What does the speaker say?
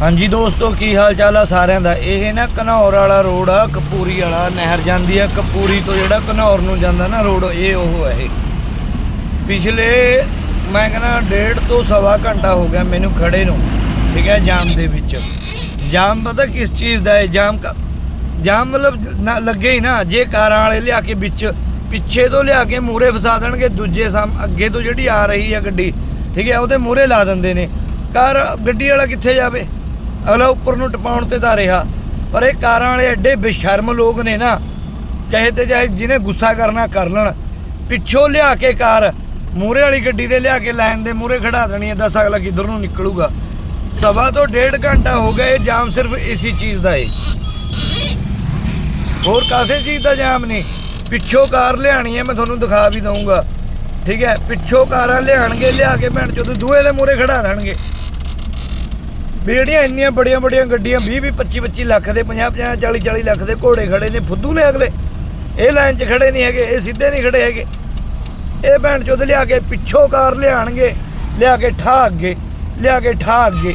ਹਾਂਜੀ ਦੋਸਤੋ, ਕੀ ਹਾਲ ਚਾਲ ਆ ਸਾਰਿਆਂ ਦਾ? ਇਹ ਨਾ ਘਨੌਰ ਵਾਲਾ ਰੋਡ ਆ, ਕਪੂਰੀ ਵਾਲਾ, ਨਹਿਰ ਜਾਂਦੀ ਆ, ਕਪੂਰੀ ਤੋਂ ਜਿਹੜਾ ਘਨੌਰ ਨੂੰ ਜਾਂਦਾ ਨਾ ਰੋਡ, ਇਹ ਉਹ ਹੈ ਇਹ। ਪਿਛਲੇ, ਮੈਂ ਕਹਿੰਦਾ ਡੇਢ ਤੋਂ ਸਵਾ ਘੰਟਾ ਹੋ ਗਿਆ ਮੈਨੂੰ ਖੜੇ ਨੂੰ, ਠੀਕ ਹੈ, ਜਾਮ ਦੇ ਵਿੱਚ। ਜਾਮ ਪਤਾ ਕਿਸ ਚੀਜ਼ ਦਾ ਹੈ ਜਾਮ ਜਾਮ ਮਤਲਬ ਨਾ, ਲੱਗੇ ਹੀ ਨਾ, ਜੇ ਕਾਰਾਂ ਵਾਲੇ ਲਿਆ ਕੇ ਵਿੱਚ, ਪਿੱਛੇ ਤੋਂ ਲਿਆ ਕੇ ਮੂਰੇ ਫਸਾ ਦੇਣਗੇ, ਦੂਜੇ ਸਾਮ, ਅੱਗੇ ਤੋਂ ਜਿਹੜੀ ਆ ਰਹੀ ਆ ਗੱਡੀ, ਠੀਕ ਹੈ, ਉਹਦੇ ਮੂਰੇ ਲਾ ਦਿੰਦੇ ਨੇ। ਕਾਰ, ਗੱਡੀ ਵਾਲਾ ਕਿੱਥੇ ਜਾਵੇ? ਅਗਲਾ ਉੱਪਰ ਨੂੰ ਟਪਾਉਣ ਤੇ ਤਾਂ ਰਿਹਾ। ਪਰ ਇਹ ਕਾਰਾਂ ਵਾਲੇ ਐਡੇ ਬੇਸ਼ਰਮ ਲੋਕ ਨੇ ਨਾ ਕਹੇ ਤੇ ਜਾਏ ਜਿਹਨੇ ਗੁੱਸਾ ਕਰਨਾ ਕਰ ਲੈਣ, ਪਿੱਛੋਂ ਲਿਆ ਕੇ ਕਾਰ ਮੂਰੇ ਵਾਲੀ ਗੱਡੀ ਦੇ ਲਿਆ ਕੇ ਲਾਈਨ ਦੇ ਮੂਰੇ ਖੜਾ ਦੇਣੀ ਹੈ, ਦੱਸ ਅਗਲਾ ਕਿੱਧਰ ਨੂੰ ਨਿਕਲੂਗਾ। ਸਵਾ ਤੋਂ ਡੇਢ ਘੰਟਾ ਹੋ ਗਿਆ, ਇਹ ਜਾਮ ਸਿਰਫ ਇਸੀ ਚੀਜ਼ ਦਾ ਏ। ਹੋਰ ਕਾਸੇ ਚੀਜ਼ ਦਾ ਜਾਮ ਨਹੀਂ। ਪਿੱਛੋਂ ਕਾਰ ਲਿਆਣੀ ਹੈ, ਮੈਂ ਤੁਹਾਨੂੰ ਦਿਖਾ ਵੀ ਦਊਂਗਾ। ਠੀਕ ਹੈ, ਪਿੱਛੋਂ ਕਾਰਾਂ ਲਿਆਣਗੇ ਲਿਆ ਕੇ ਭੈਣ ਜਦੋਂ ਦੂਏ ਦੇ ਮੂਰੇ ਖੜਾ ਦੇਣਗੇ। ਵੀ ਜਿਹੜੀਆਂ ਇੰਨੀਆਂ ਬੜੀਆਂ ਬੜੀਆਂ ਗੱਡੀਆਂ 20 20 25 25 ਲੱਖ ਦੇ 50 50 40 40 ਲੱਖ ਦੇ ਘੋੜੇ ਖੜੇ ਨੇ, ਫੁੱਦੂ ਨੇ ਅਗਲੇ। ਇਹ ਲਾਈਨ 'ਚ ਖੜੇ ਨਹੀਂ ਹੈਗੇ, ਇਹ ਸਿੱਧੇ ਨਹੀਂ ਖੜੇ ਹੈਗੇ। ਇਹ ਭੈਣ ਚੋਦ ਲਿਆ ਕੇ ਪਿੱਛੋਂ ਕਾਰ ਲਿਆਣਗੇ, ਲਿਆ ਕੇ ਠਾ ਅੱਗੇ, ਲਿਆ ਕੇ ਠਾ ਅੱਗੇ।